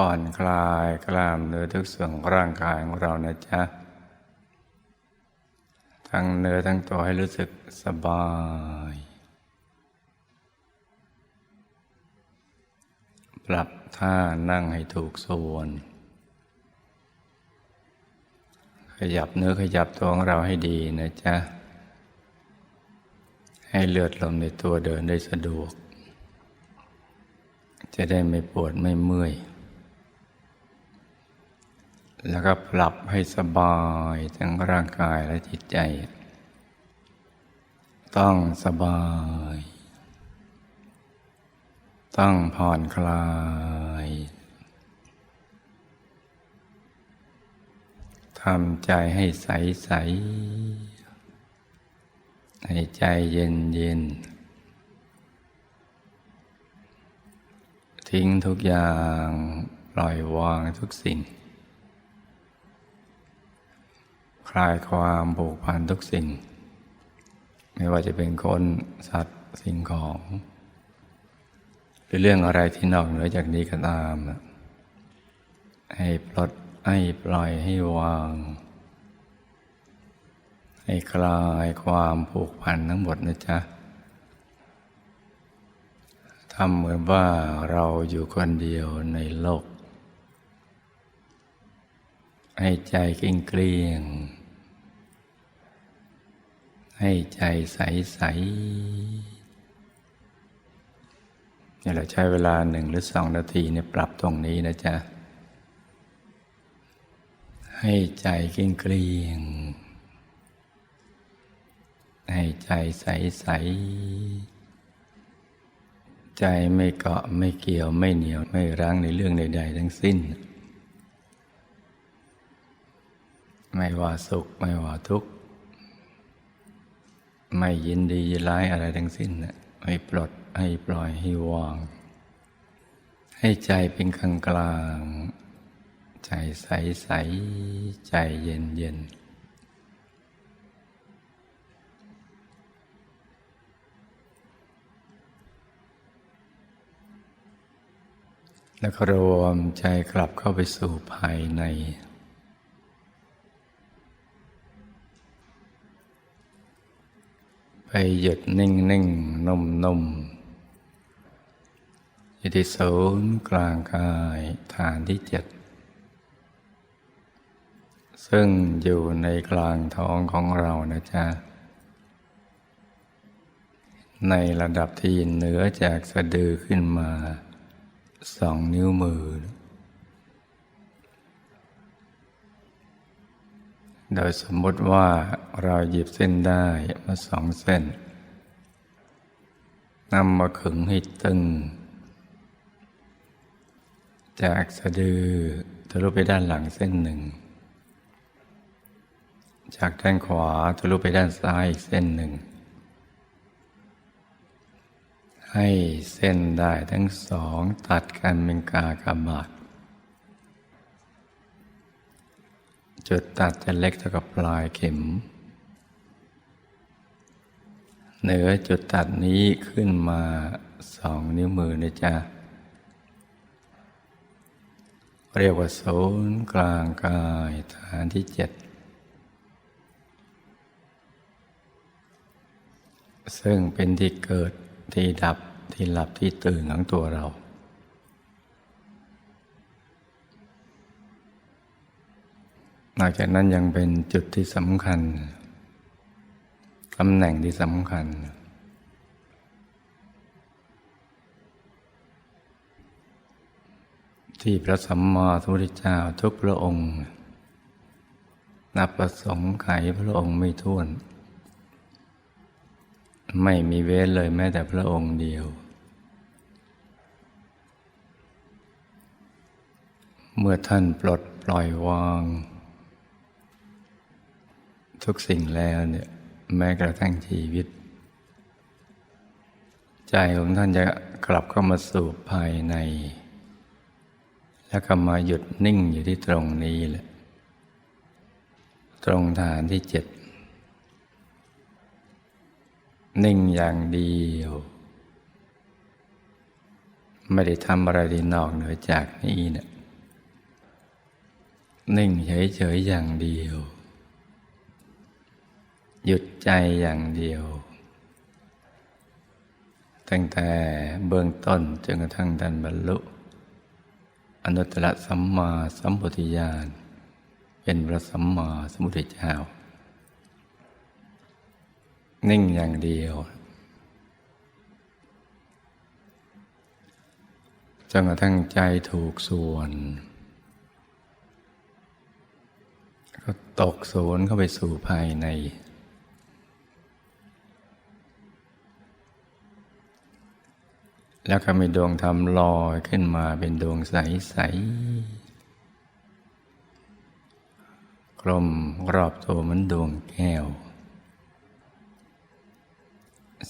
ผ่อนคลายกล้ามเนื้อทุกส่วนร่างกายของเรานะจ๊ะ ทั้งเนื้อทั้งตัวให้รู้สึกสบาย ปรับท่านั่งให้ถูกส่วน ขยับเนื้อขยับตัวของเราให้ดีนะจ๊ะ ให้เลือดลมในตัวเดินได้สะดวก จะได้ไม่ปวดไม่เมื่อย แล้วก็ปรับให้สบายทั้งร่างกายและจิตใจ ต้องสบาย ต้องผ่อนคลาย ทำใจให้ใสใสให้ใจเย็นเย็น ทิ้งทุกอย่างปล่อยวางทุกสิ่ง คลายความผูกพันทุกสิ่ง ไม่ว่าจะเป็นคนสัตว์สิ่งของ หรือเรื่องอะไรที่นอกเหนือจากนี้ก็ตาม ให้ปลดให้ปล่อยให้วาง ให้คลายความผูกพันทั้งหมดนะจ๊ะทำเหมือนว่าเราอยู่คนเดียวในโลก ให้ใจเกลี้ยงเกลี้ยง ให้ใจใสใสเนี่ยเราใช้เวลาหนึ่งหรือสองนาทีเนี่ยปรับตรงนี้นะจ๊ะ ให้ใจเกลี้ยงเกลี้ยง ให้ใจใสใส ใจไม่เกาะไม่เกี่ยวไม่เหนียวไม่รั้งในเรื่องใด ๆ ทั้งสิ้น ไม่ว่าสุขไม่ว่าทุกข์ ไม่ยินดียินร้ายอะไรทั้งสิ้นนะให้ปลดให้ปล่อยให้วาง ให้ใจเป็นกลางกลาง ใจใสใสใจเย็นเย็นแล้วก็รวมใจกลับเข้าไปสู่ภายใน ไปหยุดนิ่งนิ่งนุ่มนุ่มอยู่ที่ศูนย์กลางกายฐานที่เจ็ดซึ่งอยู่ในกลางท้องของเรานะจ๊ะ ในระดับที่เหนือจากสะดือขึ้นมาสองนิ้วมือ โดยสมมติว่าเราหยิบเส้นได้มาสองเส้นนำมาขึงให้ตึง จากสะดือทะลุไปด้านหลังเส้นหนึ่ง จากด้านขวาทะลุไปด้านซ้ายอีกเส้นหนึ่ง ให้เส้นได้ทั้งสองตัดกันเป็นกากบาท จุดตัดจะเล็กเท่ากับปลายเข็ม เหนือจุดตัดนี้ขึ้นมาสองนิ้วมือนะจ๊ะ เรียกว่าศูนย์กลางกายฐานที่เจ็ด ซึ่งเป็นที่เกิดที่ดับที่หลับที่ตื่นของตัวเรา นอกจากนั้นยังเป็นจุดที่สำคัญตำแหน่งที่สำคัญ ที่พระสัมมาสัมพุทธเจ้าทุกพระองค์ นับประสงค์ไขพระองค์ไม่ท้วน ไม่มีเว้นเลยแม้แต่พระองค์เดียว เมื่อท่านปลดปล่อยวาง ทุกสิ่งแล้วเนี่ยแม้กระทั่งชีวิต ใจของท่านจะกลับเข้ามาสู่ภายใน แล้วก็มาหยุดนิ่งอยู่ที่ตรงนี้แหละ ตรงฐานที่เจ็ด นิ่งอย่างเดียว ไม่ได้ทำอะไรที่นอกเหนือจากนี้เนะนิ่งเฉยๆอย่างเดียว หยุดใจอย่างเดียว ตั้งแต่เบื้องต้นจนกระทั่งดันบรรลุ อนุตตรสัมมาสัมพุทธญาณ เป็นพระสัมมาสัมพุทธเจ้า นิ่งอย่างเดียวจนกระทั่งใจถูกส่วน ก็ตกศูนย์เข้าไปสู่ภายใน แล้วก็มีดวงธรรมลอยขึ้นมาเป็นดวงใสๆกลมรอบตัวเหมือนดวงแก้ว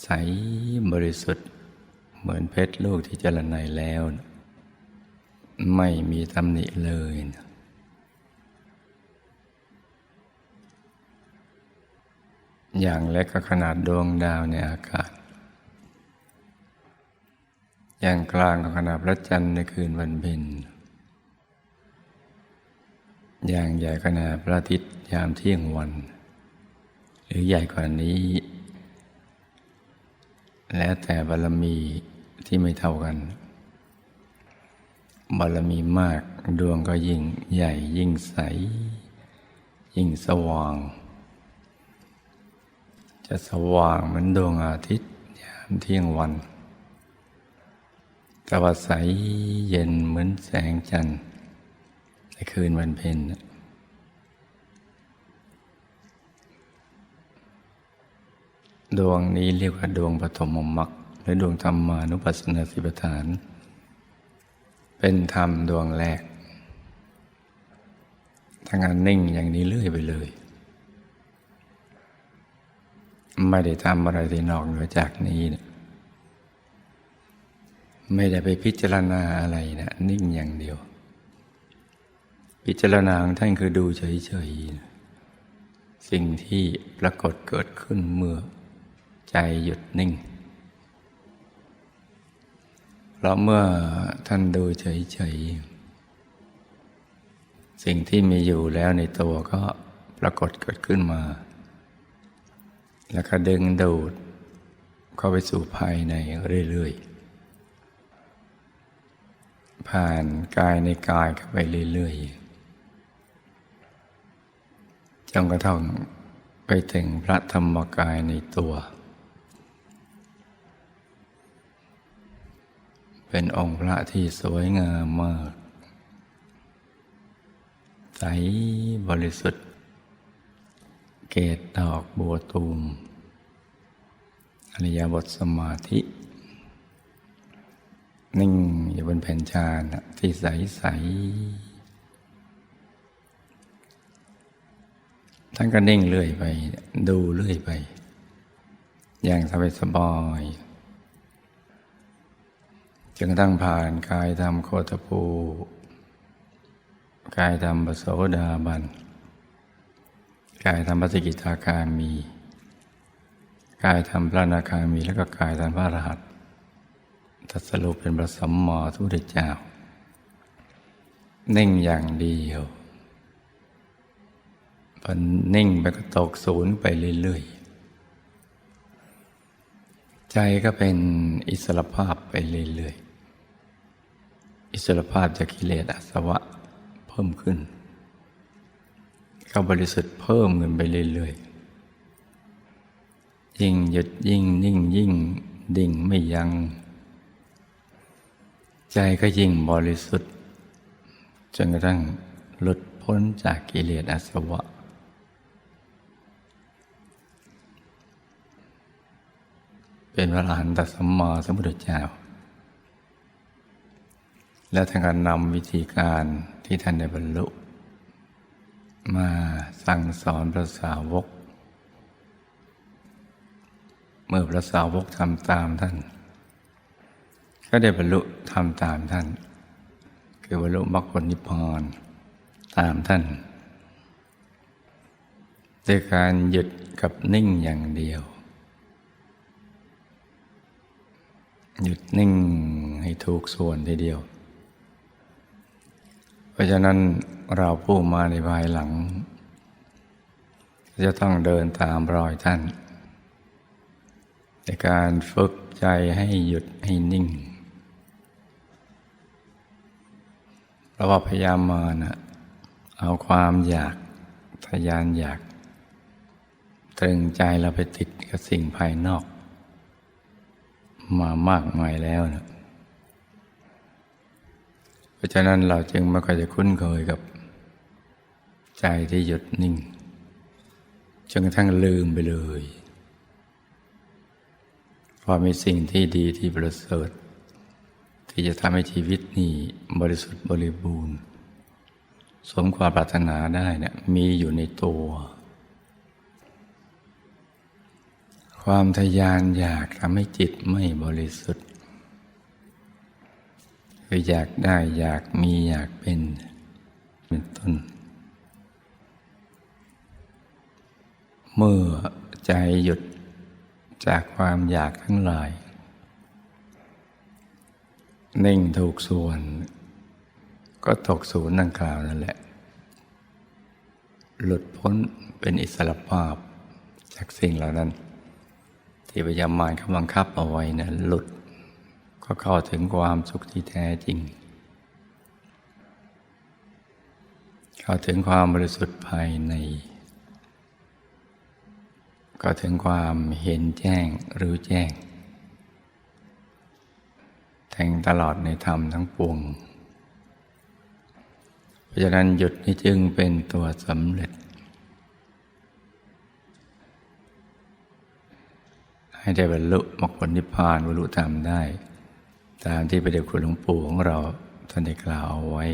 ใสบริสุทธิ์เหมือนเพชรลูกที่เจรไนแล้ว ไม่มีตำหนิเลยนะอย่างเล็กก็ขนาดดวงดาวในอากาศ อย่างกลางก็ขนาดพระจันทร์ในคืนวันเพ็ญอย่างใหญ่ขนาดพระอาทิตย์ยามเที่ยงวัน หรือใหญ่กว่านี้ แล้วแต่บารมีที่ไม่เท่ากัน บารมีมากดวงก็ยิ่งใหญ่ยิ่งใส ยิ่งสว่าง จะสว่างเหมือนดวงอาทิตย์ยามเที่ยงวัน ต่ว่าใสเย็นเหมือนแสงจันทร์ในคืนวันเพ็ญดวงนี้เรียกว่าดวงปฐมมรรคหรือดวงธรรมานุปัสสนาสิปฐาน เป็นธรรมดวงแรกทางานนิ่งอย่างนี้เลื่อยไปเลย ไม่ได้ทำอะไรที่นอกเหนือจากนี้นะ ไม่ได้ไปพิจารณาอะไรนะนิ่งอย่างเดียว พิจารณาของท่านคือดูเฉยๆสิ่งที่ปรากฏเกิดขึ้นเมื่อใจหยุดนิ่งเพราะเมื่อท่านดูเฉยๆสิ่งที่มีอยู่แล้วในตัวก็ปรากฏเกิดขึ้นมา แล้วก็ดึงดูดเข้าไปสู่ภายในเรื่อยๆ ผ่านกายในกายเข้าไปเรื่อยๆจนกระทั่งไปถึงพระธรรมกายในตัว เป็นองค์พระที่สวยงามมาก ใสบริสุทธิ์ เกตดอกบัวตูมอริยบทสมาธิ นิ่งอยู่บนแผ่นชาญที่ใสใสท่านก็นิ่งเรื่อยไป ดูเรื่อยไป อย่างสบายสบายจนกระทั่งผ่านกายธรรมโคตภูกายธรรมปโสดาบัน กายธรรมปฏิกิทาคามี กายธรรมพระนาคามี แล้วก็กายธรรมพระรหัสตั ดสรุปเป็นพระสัมมาสัมพุทธเจ้า นิ่งอย่างเดียวพอนิ่งไปก็ตกศูนย์ไปเรื่อยๆ ใจก็เป็นอิสระภาพไปเรื่อยๆ อิสระภาพจากกิเลสอาสวะเพิ่มขึ้น ก็บริสุทธิ์เพิ่มเงินไปเรื่อยๆ ยิ่งหยุดยิ่งนิ่งยิ่งดิ่งไม่ยัง้ง ใจก็ยิ่งบริสุทธิ์ จนกระทั่งหลุดพ้นจากกิเลสอาสวะ เป็นพระอรหันตสัมมาสัมพุทธเจ้า และท่านก็นำวิธีการที่ท่านได้บรรลุ มาสั่งสอนพระสาวก เมื่อพระสาวกทำตามท่าน ก็ได้บรรลุทำตามท่าน คือบรรลุมรรคผลนิพพานตามท่านด้วยการหยุดกับนิ่งอย่างเดียว หยุดนิ่งให้ถูกส่วนทีเดียว เพราะฉะนั้นเราผู้มาในภายหลัง จะต้องเดินตามรอยท่านในการฝึกใจให้หยุดให้นิ่ง เราว่าพยายามมานะเอาความอยากทยานอยากตรึงใจเราไปติดกับสิ่งภายนอก มามากมายแล้วนะเพราะฉะนั้นเราจึงไม่ค่อยจะคุ้นเคยกับ ใจที่หยุดนิ่งจนกระทั่งลืมไปเลยว่ามีสิ่งที่ดีที่ประเสริฐ ที่จะทำให้ชีวิตนี้บริสุทธิ์บริบูรณ์ สมความปรารถนาได้เนะี่ยมีอยู่ในตัว ความทยานอยากทำให้จิตไม่บริสุทธิ์คืออยากได้อยากมีอยากเป็นเป็นต้น เมื่อใจหยุดจากความอยากทั้งหลาย นิ่งถูกส่วน ก็ตกศูนย์ดังกล่าวนั่นแหละ หลุดพ้นเป็นอิสระภาพจากสิ่งเหล่านั้น ที่พยายามมารเขาบังคับเอาไว้นะหลุด ก็เข้าถึงความสุขที่แท้จริง เข้าถึงความบริสุทธิ์ภายใน ก็ถึงความเห็นแจ้งรู้แจ้ง แทงตลอดในธรรมทั้งปวง เพราะฉะนั้นหยุดนี้จึงเป็นตัวสำเร็จ ให้ได้บรรลุมรรคผลนิพพานบรรลุธรรมได้ ตามที่พระเดชคุณหลวงปู่ของเราท่านได้กล่าวเอาไว้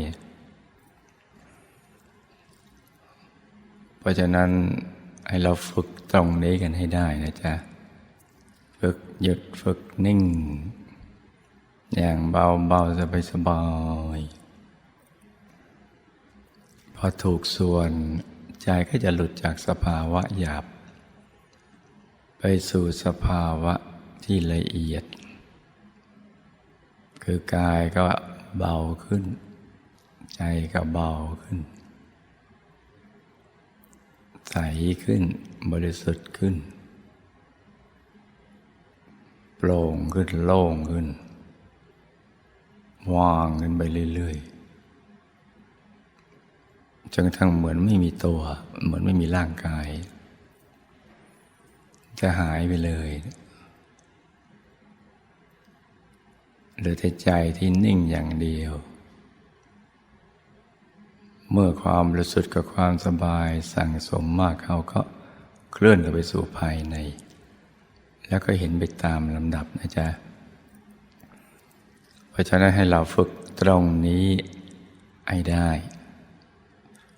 เพราะฉะนั้นให้เราฝึกตรงนี้กันให้ได้นะจ๊ะ ฝึกหยุดฝึกนิ่ง อย่างเบาเบาสบายสบายพอถูกส่วนใจก็จะหลุดจากสภาวะหยาบ ไปสู่สภาวะที่ละเอียด คือกายก็เบาขึ้น ใจก็เบาขึ้น ใสขึ้นบริสุทธิ์ขึ้นโปร่งขึ้นโล่งขึ้น ว่างขึ้นไปเรื่อยๆจนกระทั่งเหมือนไม่มีตัว เหมือนไม่มีร่างกาย จะหายไปเลยเหลือแต่ใจที่นิ่งอย่างเดียว เมื่อความรู้สึกกับความสบายสั่งสมมากเขาก็เคลื่อนไปสู่ภายใน แล้วก็เห็นไปตามลำดับนะจ๊ะ เพราะฉะนั้นให้เราฝึกตรงนี้ให้ได้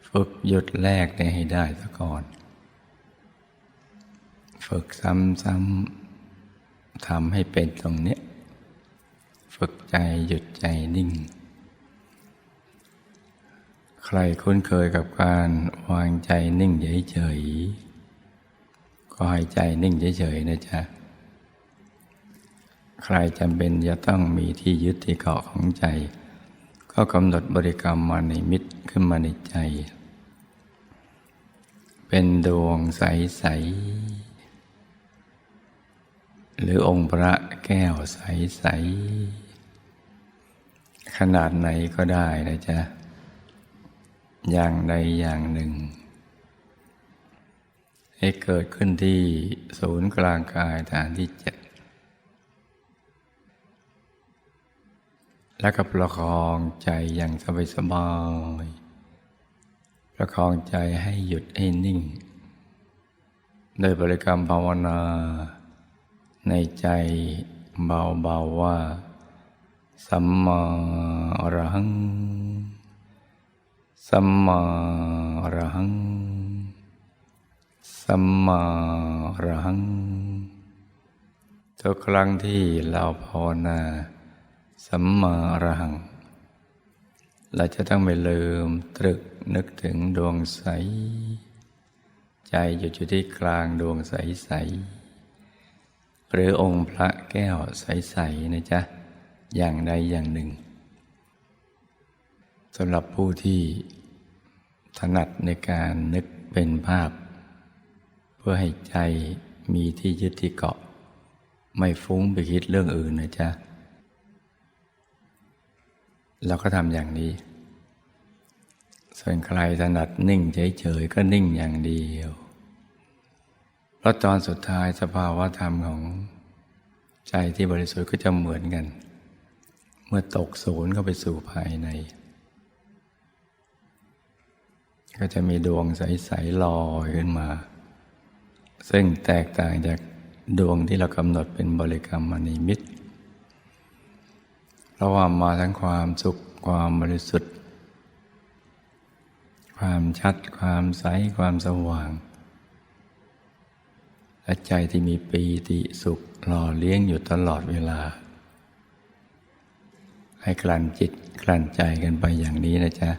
ฝึกหยุดแรกเนี่ยให้ได้ซะก่อน ฝึกซ้ำๆทำให้เป็นตรงเนี้ยฝึกใจหยุดใจนิ่ง ใครคุ้นเคยกับการวางใจนิ่งเฉยๆก็ให้ใจนิ่งเฉยๆนะจ๊ะ ใครจำเป็นจะต้องมีที่ยึดที่เกาะของใจ ก็กำหนดบริกรรมมาในมิตรขึ้นมาในใจ เป็นดวงใส ๆ หรือองค์พระแก้วใส ๆ ขนาดไหนก็ได้นะจ๊ะ อย่างใดอย่างหนึ่ง ให้เกิดขึ้นที่ศูนย์กลางกายฐานที่เจ็ด แล้วก็ประคองใจอย่างสบายสบายๆประคองใจให้หยุดให้นิ่ง โดยบริกรรมภาวนา ในใจเบาๆว่า สัมมาอรหัง สัมมาอรหัง สัมมาอรหัง ทุกครั้งที่เราภาวนา สัมมาอรหัง เราจะต้องไม่ลืมตรึกนึกถึงดวงใส ใจอยู่ที่ที่กลางดวงใสๆหรือองค์พระแก้วใสๆนะจ๊ะ อย่างใดอย่างหนึ่งสำหรับผู้ที่ถนัดในการนึกเป็นภาพ เพื่อให้ใจมีที่ยึดที่เกาะ ไม่ฟุ้งไปคิดเรื่องอื่นนะจ๊ะ เราก็ทำอย่างนี้ ส่วนใครถนัดนิ่งเฉยๆก็นิ่งอย่างเดียวเพราะตอนสุดท้ายสภาวะธรรมของใจที่บริสุทธิ์ก็จะเหมือนกัน เมื่อตกศูนย์เข้าไปสู่ภายใน ก็จะมีดวงใสๆลอยขึ้นมา ซึ่งแตกต่างจากดวงที่เรากำหนดเป็นบริกรรมมณีมิตร เพราะว่ามาทั้งความสุขความบริสุทธิ์ ความชัด ความใส ความสว่าง และใจที่มีปีติสุขหล่อเลี้ยงอยู่ตลอดเวลา ให้กลั่นจิตกลั่นใจกันไปอย่างนี้นะจ๊ะ